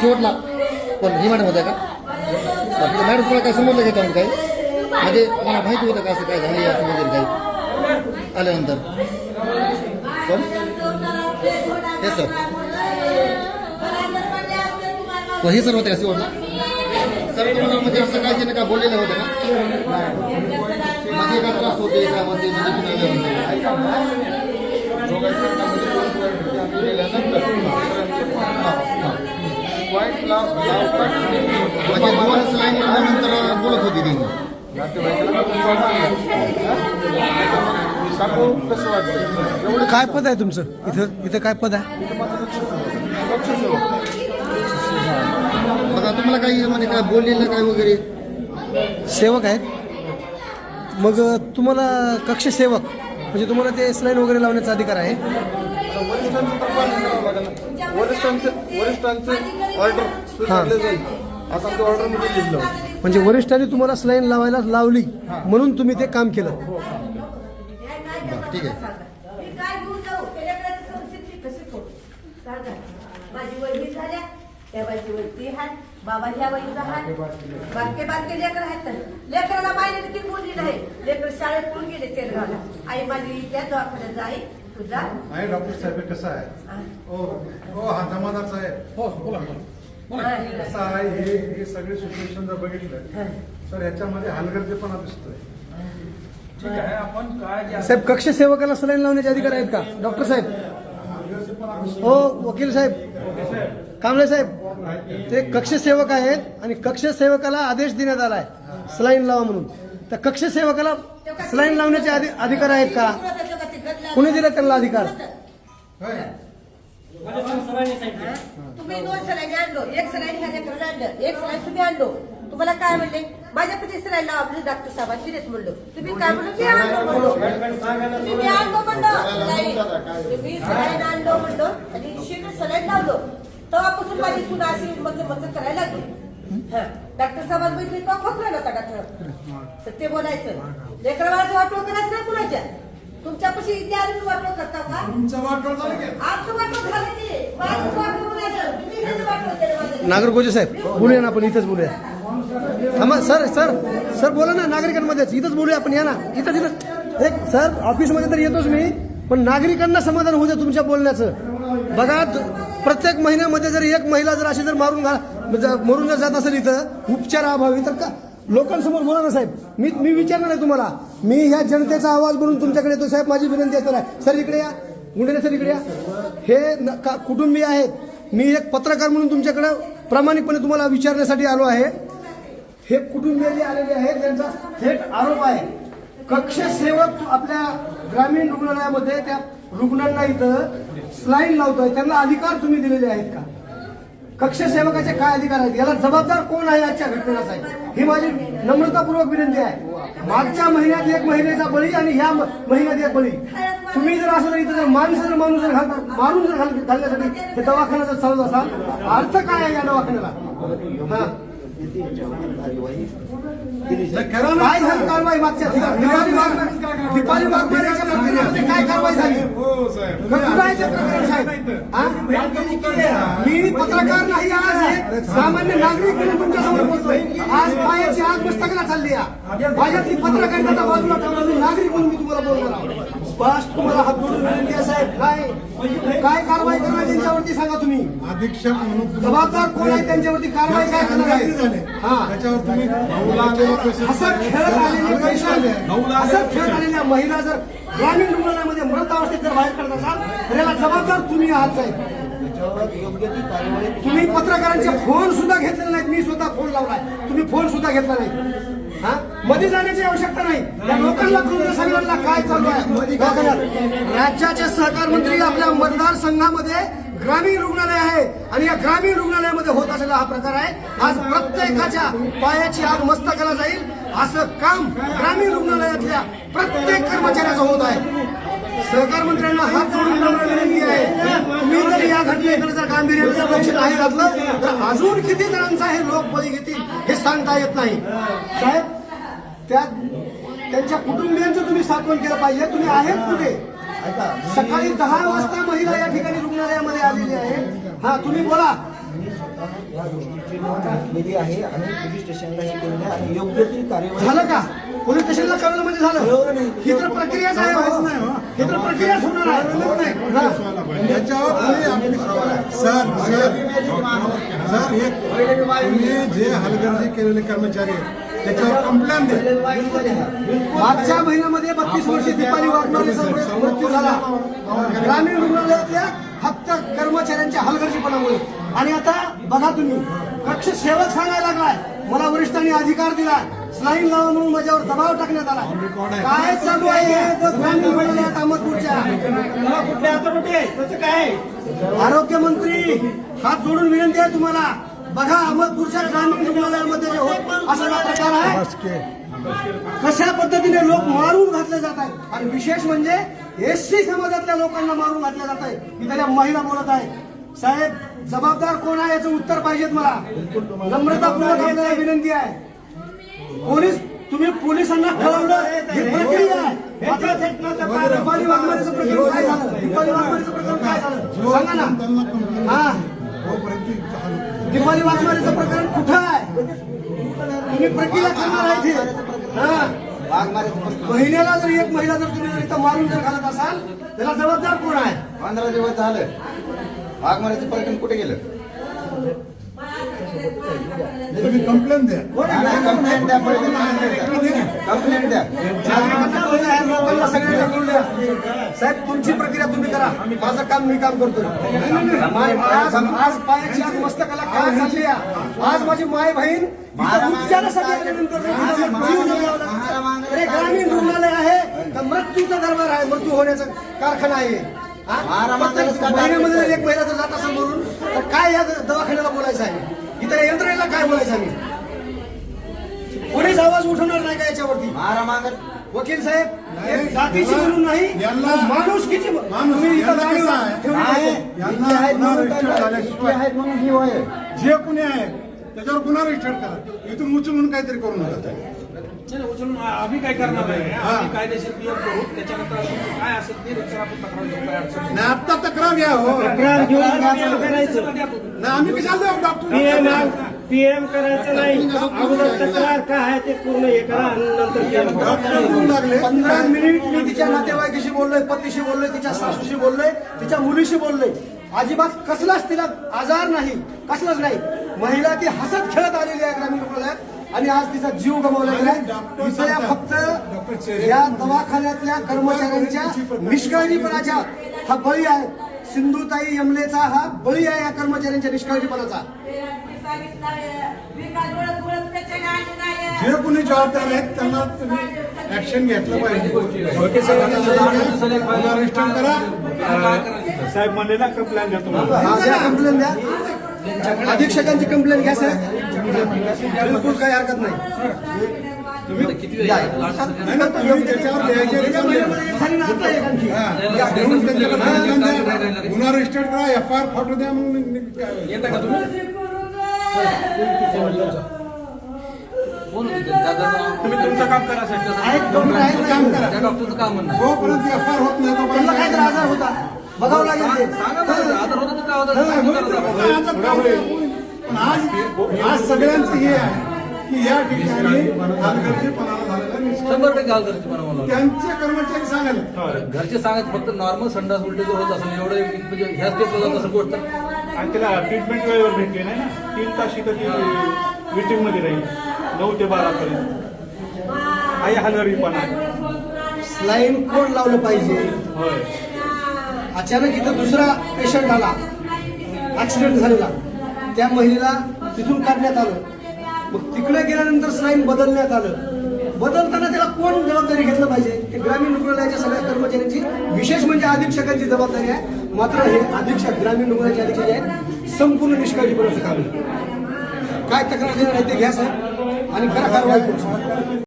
शेवटला पण ही मॅडम होत्या का बाकी मॅडम तुला काय समजलं का त्यामुळे काही म्हणजे मला माहिती होतं का असं काय झालं असं वगैरे काही आल्यानंतर पण हे सर तो हे सर होते का शेवटला सर तुम्हाला म्हणजे असं काय त्याने काय बोललेलं होतं का मध्ये का त्रास होते का मध्ये तुम्ही आल्यानंतर म्हणजे दोन सलाईन लावल्यानंतर बोलत होती ती कसं वाटतं एवढं काय पद आहे तुमचं? इथं इथं काय पद आहे? बघा तुम्हाला काही म्हणजे काय बोललेलं काय वगैरे? सेवक आहेत. मग तुम्हाला कक्ष सेवक म्हणजे तुम्हाला ते स्लाईन वगैरे लावण्याचा अधिकार आहे. वरिष्ठांचं तर पालन करावं लागेल ना. वरिष्ठांचं वरिष्ठांचं ऑर्डर स्वीकारले जाईल. असं आमच्या ऑर्डरमध्ये लिहिलं होतं. म्हणजे वरिष्ठांनी तुम्हाला स्लाईन लावायला लावली. म्हणून तुम्ही ते काम केलं. बरं ठीक आहे. मी काय घेऊन जाऊ? त्याच्याकडे संस्कृती मी कशी करू सांगा. माझी वही झाल्या. त्या बाईची वही ती हात बाबा ह्या वहीचा हात बारके बारके लेकर आहेत तर. लेकराला माहिती किती मुली नाही लेकर शाळेत पण गेले तेलगावला. आई माझी त्या दवाखान्यात जाई तुझा आहे डॉक्टर साहेब हे कसं आहे? ओ हो हा जमादारचा आहे. कसं आहे हे हे सगळे सिच्युएशन जर बघितलं तर ह्याच्यामध्ये हलगर्जेपणा दिसतोय. ठीक आहे आपण काय साहेब कक्ष सेवकाला सलाईन लावण्याचे अधिकार आहेत का? डॉक्टर साहेब. हो वकील साहेब. कांबळे साहेब ते कक्ष सेवक आहेत आणि कक्ष सेवकाला आदेश देण्यात आलाय सलाईन लावा म्हणून. त्या कक्ष सेवकाला सलाईन लावण्याचे अधि- अधिकार आहेत का? कोणी दिला त्यांना अधिकार? होय. तुम्ही दोन सलाईन आणलो एक सलाईन ह्या आणलं एक सलाईन तुम्ही आणलो. तुम्हाला काय म्हणले? माझ्या पती सलाईन डॉक्टर साहेबांची देत म्हणलो. तुम्ही काय म्हणलो मी आणलो म्हणलो? तुम्ही आणलो म्हणलो. सलाईन. तुम्ही सलाईन आणलो म्हणलो आणि शिट सलाईन लावलो. तेव्हापासून माझी सुना अशी मच मच करायला लागली. डॉक्टर साहेब बघितली तो खोकला नव्हता डॉक्टर तर ते बोलायचं. लेकरा बाळाचं वाटोळ करायचं नाही कुणाच्या? इथे आली वाटोळ करता का? तुमचं वाटोळ झालं की. आमचं वाटोळ झालं की. माझं तुम्ही केलं नागरगोजे साहेब बोलूया ना आपण इथंच बोलूया. थांबा सर सर सर बोला ना नागरिकांमध्येच इथंच बोलूया आपण या ना. इथंच इथं एक सर ऑफिसमध्ये तर येतोच मी पण नागरिकांना समाधान होऊ द्या तुमच्या बोलण्याचं. बघा प्रत्येक महिन्यामध्ये जर एक महिला जर अशी जर मारून घा म्हणजे मरून जर जात असेल इथं उपचाराअभावी तर का लोकांसमोर बोला ना साहेब. मी मी विचारणार आहे तुम्हाला. मी ह्या जनतेचा आवाज म्हणून तुमच्याकडे येतो. साहेब माझी विनंती असणार आहे सर इकडे या. गुंडेने सर इकडे या. हे न- का- कुटुंबीय आहेत. मी एक पत्रकार म्हणून तुमच्याकडे प्रामाणिकपणे तुम्हाला विचारण्यासाठी आलो आहे. हे कुटुंबीय जे आलेले आहेत त्यांचा थेट आरोप आहे. कक्ष सेवक आपल्या ग्रामीण रुग्णालयामध्ये त्या रुग्णांना इथं स्लाईन लावतोय. त्यांना अधिकार तुम्ही दिलेले आहेत का? कक्ष सेवकाचे काय अधिकार आहेत? याला जबाबदार कोण आहे आजच्या घटनेला साहेब? ही माझी नम्रतापूर्वक विनंती आहे. मागच्या महिन्यात एक महिन्याचा बळी आणि ह्या महिन्यात एक बळी. तुम्ही जर असं इथं जर माणसं जर माणूस जर घालता मारून जर घाल- घालण्यासाठी ते दवाखाना जर चालत असाल अर्थ काय आहे या दवाखान्याला? हा. काय झाली? कारवाई मागच्या दीपाली वाघ- दीपाली वाघमारेच्या प्रकरणामध्ये काय कारवाई झाली? हो हा? मी पत्रकार नाही आज सामान्य नागरिक म्हणून तुमच्यासमोर बोलतोय. आज पायाची आग मस्तकाला चालली आहे. माझ्यातली पत्रकारिता बाजूला ठेवून नागरिक म्हणून मी तुम्हाला बोलणार आहोत. स्पष्ट तुम्हाला हात जोडून विनंती आहे साहेब. काय? काय कारवाई करणार त्यांच्यावरती सांगा तुम्ही. अधीक्षक म्हणून जबाबदार कोण आहे त्यांच्यावरती कारवाई काय करणार आहे? झाली. हा. त्याच्यावर तुम्ही असं खेळत आलेले पैसे असं खेळत आलेल्या महिला जर ग्रामीण रुग्णालयामध्ये मृत अवस्थेत जर बाहेर काढत असाल तर याला जबाबदार तुम्ही आहात साहेब. तुम्ही पत्रकारांचे फोन सुद्धा घेतलेले नाहीत. मी स्वतः फोन लावलाय. तुम्ही फोन सुद्धा घेतला नाही. हा? मध्ये जाण्याची आवश्यकता नाही. त्या लोकांना कळून सगळ्यांना काय चालू आहे? राज्याचे सहकार मंत्री आपल्या मतदारसंघामध्ये ग्रामीण रुग्णालय आहे. आणि या ग्रामीण रुग्णालयामध्ये होत असलेला हा प्रकार आहे. आज प्रत्येकाच्या पायाची आग मस्तकाला जाईल. असं काम ग्रामीण रुग्णालयातल्या प्रत्येक कर्मचाऱ्याचं होत आहे. सहकार मंत्र्यांना हात जोडून विनंती आहे. तुम्ही जर या घटनेकडे जर गांभीर्याने लक्ष नाही घातलं तर अजून किती जणांचा हे लोक बळी घेतील हे सांगता येत नाही साहेब त्या त्यांच्या कुटुंबियांचं तुम्ही सात्वन केलं पाहिजे तुम्ही आहेत कुठे सकाळी दहा वाजता महिला या ठिकाणी रुग्णालयामध्ये आलेली आहे हा तुम्ही बोला आहे आणि पोलीस स्टेशनला हे केलेलं आहे आणि योग्य ती कार्यवाही झालं का पोलीस स्टेशनला कळवलं म्हणजे झालं. ही तर प्रक्रियाच आहे हो. ही तर प्रक्रियाच होणार आहे. याच्यावर सर सर सर हे तुम्ही जे हलगर्जी केलेले कर्मचारी आहेत त्याच्यावर कंप्लेंट द्या. मागच्या महिन्यामध्ये बत्तीस वर्षी दीपाली वाघमारेचा मृत्यू झाला. ग्रामीण रुग्णालयातल्या फक्त कर्मचाऱ्यांच्या हलगर्जीपणामुळे. आणि आता बघा तुम्ही कक्ष सेवक सांगायला लागलाय. मला वरिष्ठांनी अधिकार दिला. स्लाईन लावा म्हणून माझ्यावर दबाव टाकण्यात आला. काय चालू आहे? हे तर ग्रामीण रुग्णालयात अहमदपूरच्या आरोग्यमंत्री हात जोडून विनंती आहे तुम्हाला. बघा अहमदपूरच्या ग्रामीण रुग्णालयामध्ये जे होत असा हा प्रकार आहे. कशा पद्धतीने लोक मारून घातले जात आहेत? आणि विशेष म्हणजे एससी समाजातल्या लोकांना मारून घातले जात आहे की त्याला महिला बोलत आहे साहेब जबाबदार कोण आहे याचं उत्तर पाहिजेत मला. नम्रतापूर्वक आपल्याला विनंती आहे. पोलीस तुम्ही पोलिसांना कळवलं. ही प्रक्रिया वाघमारेचं प्रकरण काय झालं? वाघमारेचं प्रकरण काय झालं? सांगा ना. हा वाघमारेचं प्रकरण कुठं आहे? तुम्ही प्रक्रिया करणार आहे ते हा. महिन्याला जर एक महिला जर तुम्ही जर इथं मारून जर घालत असाल त्याला जबाबदार कोण आहे? पंधरा दिवस झालं. वाघमाऱ्याचं प्रकरण कुठे गेलं? तुम्ही कंप्लेंट द्या. कंप्लेंट द्या कंप्लेंट द्या. साहेब तुमची प्रक्रिया तुम्ही करा. माझं काम मी काम करतो आज पायाची आज मस्तकाला काय झाली? आज माझी माय बहीण ग्रामीण रुग्णालय आहे का मृत्यूचा दरबार आहे मृत्यू होण्याचा कारखाना आहे. महिन्यामध्ये एक महिला जर जात असेल म्हणून तर काय या दवाखान्याला बोलायचं आहे? इतर यंत्रणेला काय बोलायचं आम्ही कोणीच आवाज उठवणार नाही का याच्यावरती? मारा मागत वकील साहेब जातीची म्हणून नाही माणूस- म्हणून म्हणून ही होय जे कुणी आहे त्याच्यावर गुन्हा रजिस्टर करा इथून उचलून काहीतरी करू नका. उचलून आम्ही काय करणार आहे? आम्ही कायदेशीर करू त्याच्यानंतर काय असेल ते आपण तक्रार घेऊ काय अडचण नाही. तक्रार घ्या हो. द्या तो. नाही आम्ही कशाला डॉक्टर पीएम करायचं नाही. अगोदर तक्रार काय आहे ते पूर्ण हे करा आणि नंतर पंधरा मिनिट मी तिच्या नातेवाईकाशी बोललोय पतीशी बोललोय तिच्या सासूशी बोललोय तिच्या मुलीशी बोललोय. अजिबात कसलाच तिला आजार नाही कसलाच नाही. महिला ती हसत खेळत आलेली आहे ग्रामीण आणि आज तिचा जीव गमावला गेलाय. इथं या फक्त या दवाखान्यातल्या कर्मचाऱ्यांच्या निष्काळजीपणाच्या हा बळी आहे. सिंधुताई यमलेचा हा बळी आहे या कर्मचाऱ्यांच्या निष्काळजीपणाचा. जे कोणी जबाबदार आहेत त्यांना तुम्ही ऍक्शन घेतलं पाहिजे. करा. साहेब म्हणले ना कंप्लेंट द्या तुम्हाला हा द्या कंप्लेंट द्या. अधीक्षकांची कंप्लेंट घ्या सर बिलकुल काही हरकत नाही. हा. गुन्हा रजिस्टर करा एफ आय आर फोटो द्या मग काय- येता का तुम्ही? तुम्ही तुमचं काम करा साहेब. ना. काम करा. डॉक्टरचं काम म्हणणं जोपर्यंत एफ आय आर होत नाही तोपर्यंत. काहीतरी आजार होता. बघावं लागेल ते. ते आज आज सगळ्यांचं हे आहे की या ठिकाणी. शंभर टक्के त्यांचे कर्मचारी सांगायला. घरचे सांगत फक्त नॉर्मल संडास उलटी जर होत असेल एवढे म्हणजे ह्या स्टेपला असेल गोष्ट. आणि त्याला ट्रीटमेंट वेळेवर भेटली नाही ना? तीन तास इथं ती मीटिंगमध्ये राहील? नऊ ते बारा पर्यंत. आई हलगरीपणा स्लाईन कोण लावलं पाहिजे. होय. अचानक इथं दुसरा पेशंट आला. ऍक्सिडेंट झालेला. त्या महिलेला तिथून काढण्यात आलं. मग तिकडे गेल्यानंतर स्लाईन बदलण्यात आलं. बदलताना त्याला कोण जबाबदारी घेतलं पाहिजे? ते ग्रामीण रुग्णालयाच्या सगळ्या कर्मचाऱ्यांची विशेष म्हणजे अधीक्षकांची जबाबदारी आहे. मात्र हे अधीक्षक ग्रामीण रुग्णालयाचे अधीक्षक जे आहेत. संपूर्ण निष्काळजीपणाचं काम काय तक्रार देणार आहे ते घ्या साहेब. आणि खरा कारवाई करू